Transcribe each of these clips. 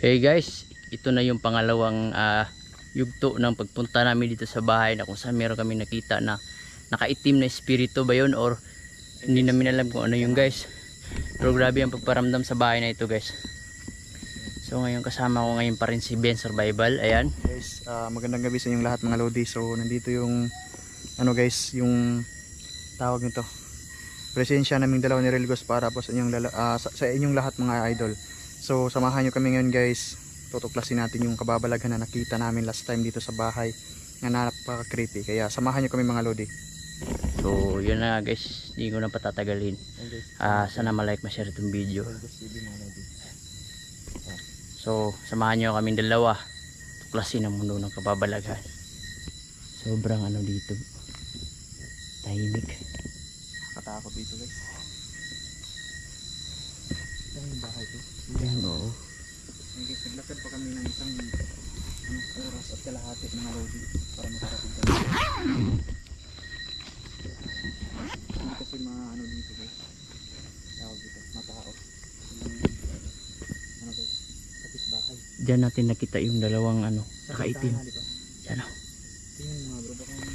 Hey guys, ito na yung pangalawang ah, yugto ng pagpunta namin dito sa bahay na kung saan meron kami nakita na nakaitim na espiritu ba yun or hindi namin alam kung ano yung guys. Pero grabe ang pagparamdam sa bahay na ito guys. So ngayon kasama ko ngayon pa rin si Ben Survival. Ayan. Guys, ah, magandang gabi sa inyong lahat mga Lodi. So, nandito yung ano guys, yung tawag nito. Presensya naming dalawa ni Relgos para po sa inyong ah, sa, sa inyong lahat mga idol. So, samahan nyo kami ngayon guys. Tutuklasin natin yung kababalaghan na nakita namin last time dito sa bahay na napaka-creepy. Kaya samahan nyo kami mga Lodi. So yun na guys, hindi ko na patatagalin. Ah, sana malike, ma-share itong video. So, samahan nyo kaming dalawa. Tuklasin ang mundo ng kababalaghan. Sobrang ano dito. Tahimik. Katakot dito guys. Ito yung bahay ko. Ayan, oo. Ayun, guys, naglakad pa kami ng isang ano, oras at kalahati mga Lodi para makarating kami. Hindi kasi mga ano dito guys. Tawag dito, matao. Ano guys, kapis bahay. Diyan natin nakita yung dalawang ano, nakaitim. Diyan oh. Tingnan mga bro, baka may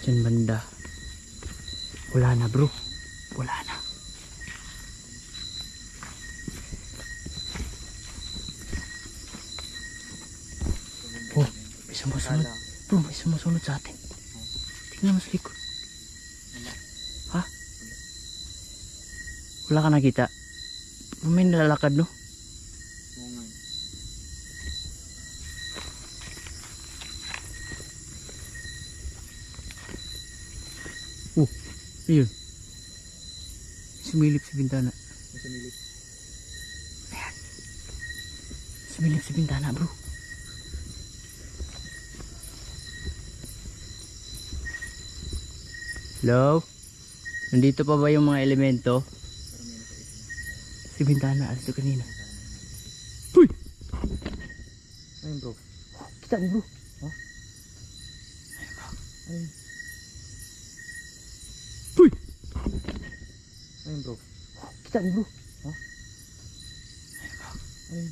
Diyan banda. Wala na bro. Wala na. Oh, may sumusunod. Bro, may sumusunod sa atin. Tingnan mo sa likod. Ha? Wala ka nakita? May nalalakad no? Nga. Ayun. Sumilip sa bintana. Sumilip. Sumilip sa bintana bro. Hello? Nandito pa ba yung mga elemento? Si bintana, alas ito kanina. Uy! Ayun bro. Kita mo bro. Ayun. Uy! Ayun bro. Kita mo bro. Ayun.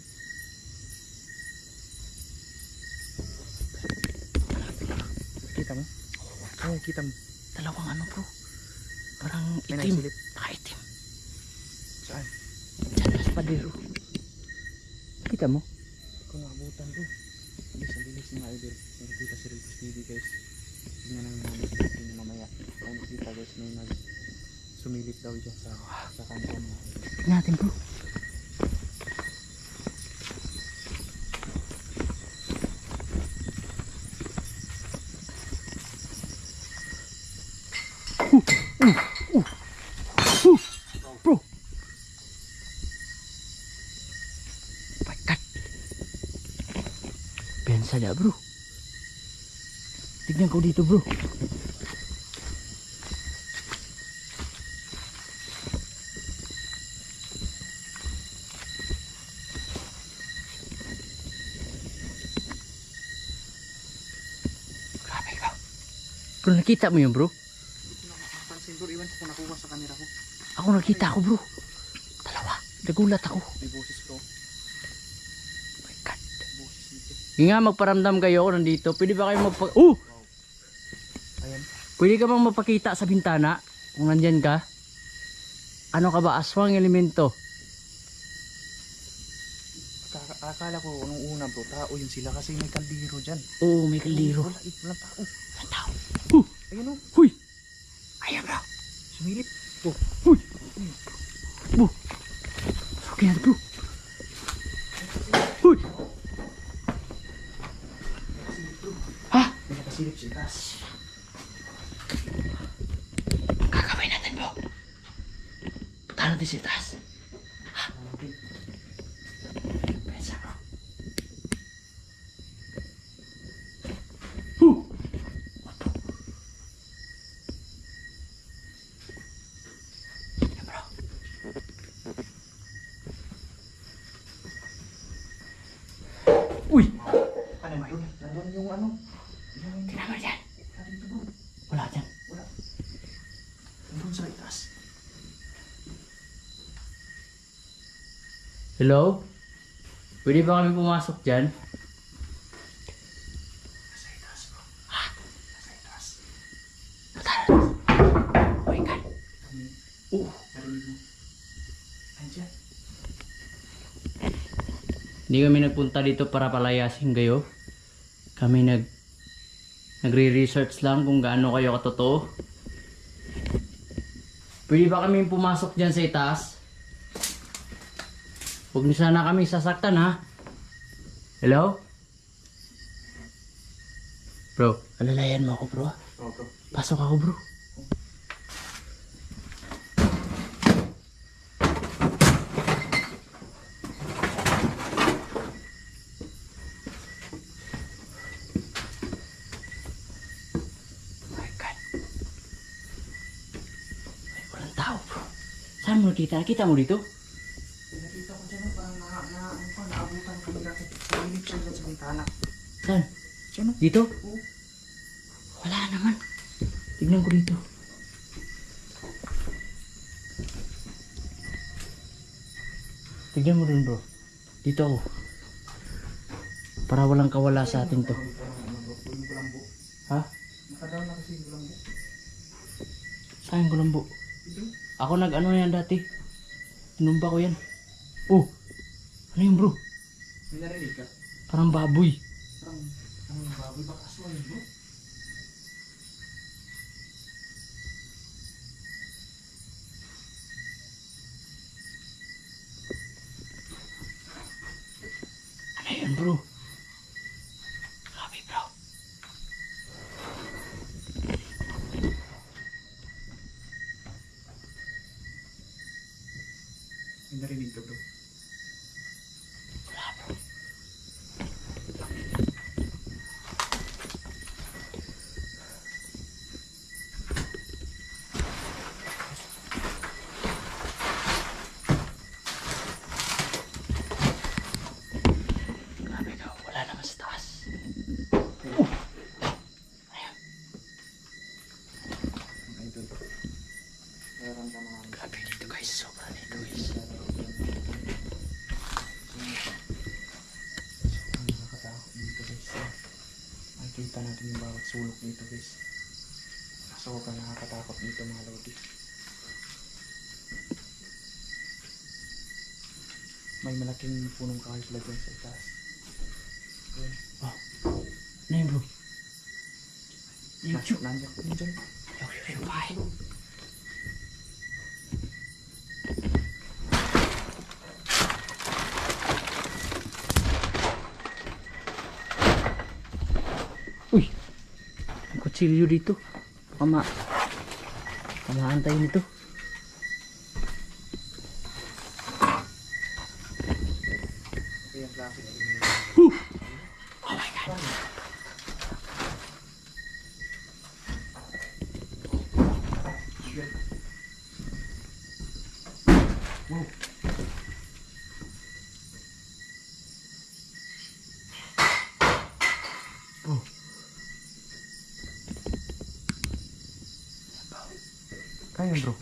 Kita mo? Oo, kita mo. Dalawang ano bro. Parang itim. Nakaitim. Saan? Diyan sa padero. Kita mo? Kung nakabutan bro. Bilis, ang bilis mga idol. Nakikita si Rico TV guys. Tingnan namin namin Rico na mamaya. Kung nakita guys may nag sumilip daw dyan sa, sa kanto mga idol. Tingnan natin bro. Uh, uh, uh, uh, Bro. My God. Na bro. Tignan ko dito bro. Grabe bro. Bro nakita mo yun bro? Pansin bro, iwan ko nakuha sa camera ko. Ako nakita ako bro. Dalawa. Nagulat ako. May boses bro. My God. Boses dito. Yung nga magparamdam kayo ako nandito. Pwede ba kayo magpa... Uh! Ayan. Pwede ka bang mapakita sa bintana kung nandyan ka? Ano ka ba? Aswang elemento. Akala ko nung una bro, tao yun sila kasi may kaldiro dyan. Oo, may kaliro. Wala, walang tao. Ang tao. Ayun o, Huy! Ayan bro. sumilip. Oh, Huy! Bro. Okay na bro. Huy! Ha? Nakasilip sa taas. Gagawin natin bro. Punta natin sa taas. Pensa bro. Huh! Uy! Ano ba yun? Nandun yung ano? Tingnan mo dyan. Wala dyan. Wala. Sa itaas. Hello? Pwede ba kami pumasok dyan? Nasa itaas bro. Nasa itaas. Oh my God. Oh. Andyan. Hindi kami nagpunta dito para palayasin kayo. Kami nag nagre-research lang kung gaano kayo katotoo. Pwede ba kami pumasok dyan sa itaas? Huwag niyo sana kami sasaktan ha. Hello? Bro, alalayan mo ako bro. Pasok ako bro. My God. Ay, walang tao bro. Saan mo nakita? Nakita mo dito? Nakita ko dyan, parang na, na, ano pa, naabutan kami dati. Nahilip siya dyan sa bintana. Saan? Diyan Dito? Oo. Wala naman. Tignan ko dito. Tignan mo dun bro. Dito ako. Para walang kawala sa atin to. Ha? Nakadaw na kasi yung kulambo. Saan kulambo? Ako nag ano yan dati. Tinumba ko yan. Oh! Ano yun bro? May narinig ka? Parang baboy. Parang, ang baboy baka aswang yun bro. Ano yun bro? Grabe bro. May narinig ka bro. Wala bro. Grabe ka, wala naman sa taas. Ayan, Ang idol. Nararamdaman namin. grabe dito guys, sobra dito guys. Ang nakakatakot dito guys. Makikita natin yung bawat sulok dito guys. Sobrang nakakatakot dito mga lodi. May malaking punong kahoy pala dyan sa itaas. Ayan. Ano yun bro? Nandiyan, nandiyan. Yung yung yung kutsilyo dito. Kama. Kamaan tayo nito. Klase. Oh my God! Wow. Kaya bro.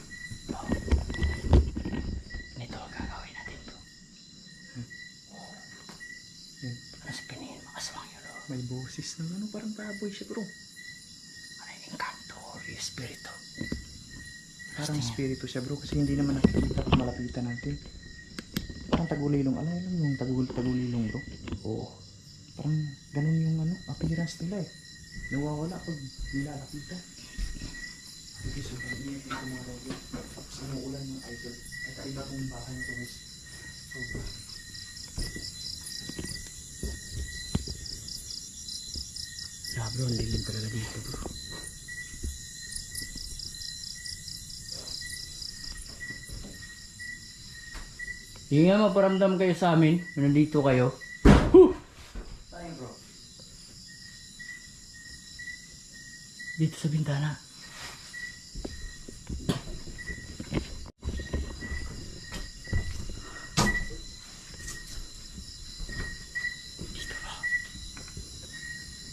Ito ang gagawin natin bro. Yan. Ano mo? Aswang yun oh. May boses ng ano, parang baboy siya bro. Ano yung encanto or espiritu? Parang spirito siya bro kasi hindi naman nakikita kung malapitan natin. Parang tagulilong. Alam mo yung tagul tagulilong bro? Oo. Parang ganun yung ano, appearance nila eh. Nawawala pag nilalapitan. Sige, sobrang init yung mga yung idol. Ay kaiba kong bahay nito guys. Sobra. Yeah bro, ang dilim talaga dito bro. Hindi nga maparamdam kayo sa amin, kung nandito kayo. Tayo bro. Dito sa bintana.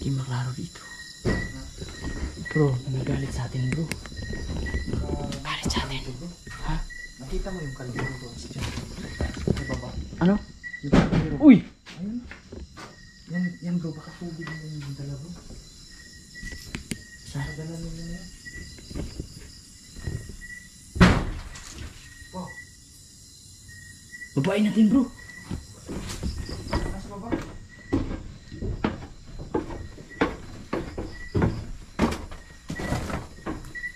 Hindi maklaro dito. Bro, nagagalit sa atin bro. Galit sa atin. Ha? Nakita mo yung kalbiro bro. Sa dyan. Sa baba. Ano? Yung kalbiro. Uy! Yan bro, baka tubig mo yung dala bro. Sa? Dala mo na yan. Wow, Babae natin bro. nasa baba.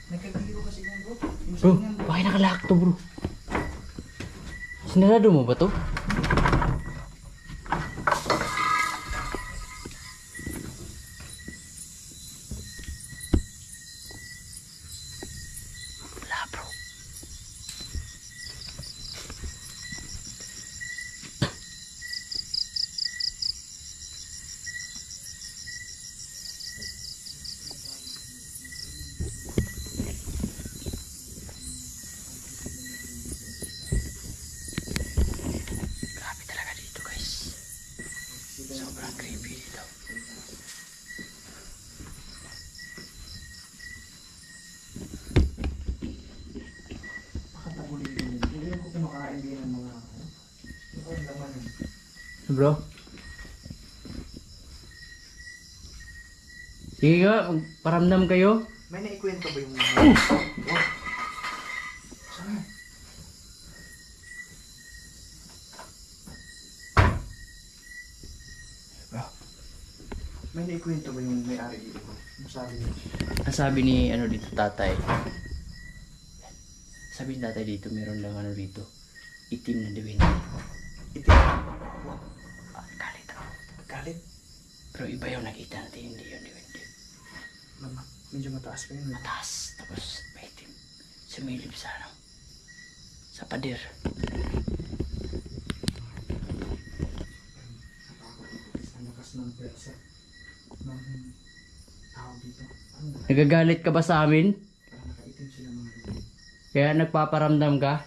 Nagkagiro kasi yan bro. Yung Bro, yan, bakit nakalak to bro? Sinarado mo ba to? Wala bro. Grabe talaga dito guys. Sobrang creepy dito. Makatagulin din yun. Hindi ko kumakain din ng mga ano. Ito ang laman yun. Bro? Sige nga, paramdam kayo. May naikwento ba yung... Oh! Saan yan? Bro. May naikwento ba yung may-ari dito ko? Ano sabi niya? Ang sabi ni ano dito tatay. Sabi ni tatay dito, meron lang ano dito. Itim na diwin. Ah, galit ako. Galit. Pero iba yung nakita natin, hindi yun diwin. Mama, medyo mataas pa yun. Mataas, tapos may itim. Sumilip sa ano. Sa pader. Ng pwersa. Ng tawag dito. Na? Nagagalit ka ba sa amin? Kaya nagpaparamdam ka?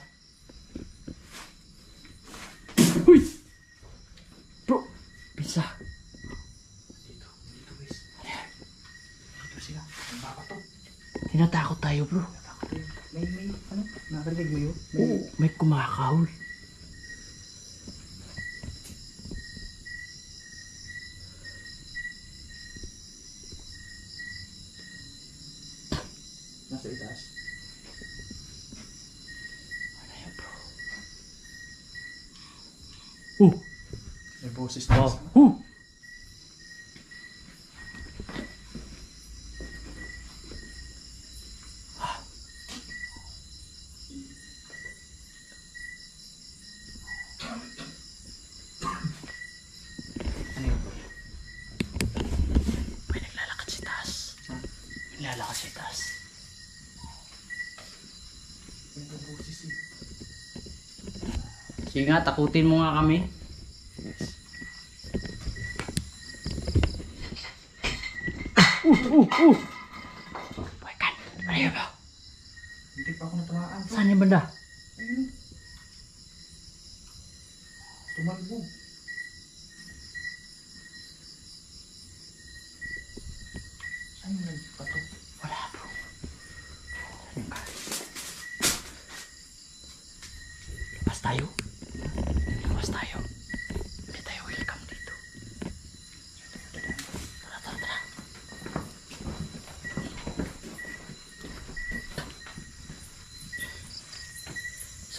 Uy! Bro! Pinsa! Dito, dito guys. Dito sila. Ang baka to. Tinatakot tayo bro. May, may, ano? Nakarinig mo yun? May, Oo, may kumakahol. nasa itaas. Ano yan bro? Oh! May boses na. Oh! Sige takutin mo nga kami. Uh, uh, uh! Baikan, ano yun ba? Hindi pa ako natamaan. Saan yung banda?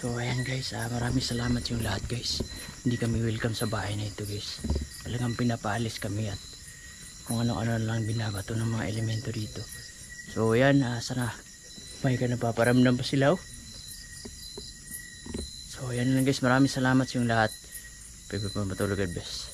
So ayan guys, ah, maraming salamat yung lahat guys. Hindi kami welcome sa bahay na ito guys. Talagang pinapaalis kami at kung ano-ano lang binabato ng mga elemento dito. So ayan, ah, sana may ka napaparamdam pa sila oh. So ayan lang guys, maraming salamat sa yung lahat. Pwede pa God bless.